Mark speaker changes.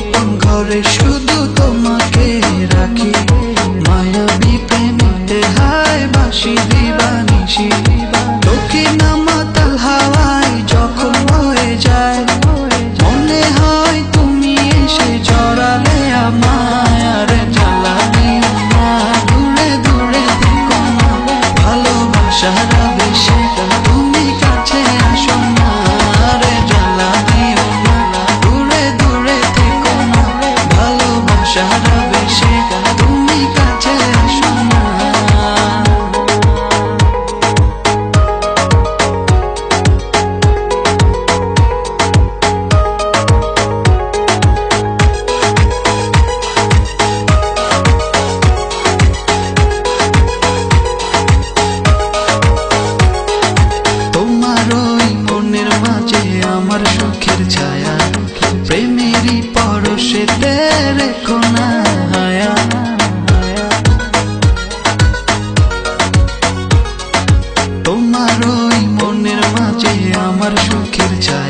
Speaker 1: গোপন ঘরে শুধু তোমাকে রাখি। আমার সুখের ছায়া, প্রেমেরই পরশে রেখো না হায়া তোমার ওই মনের মাঝে আমার সুখের ছায়া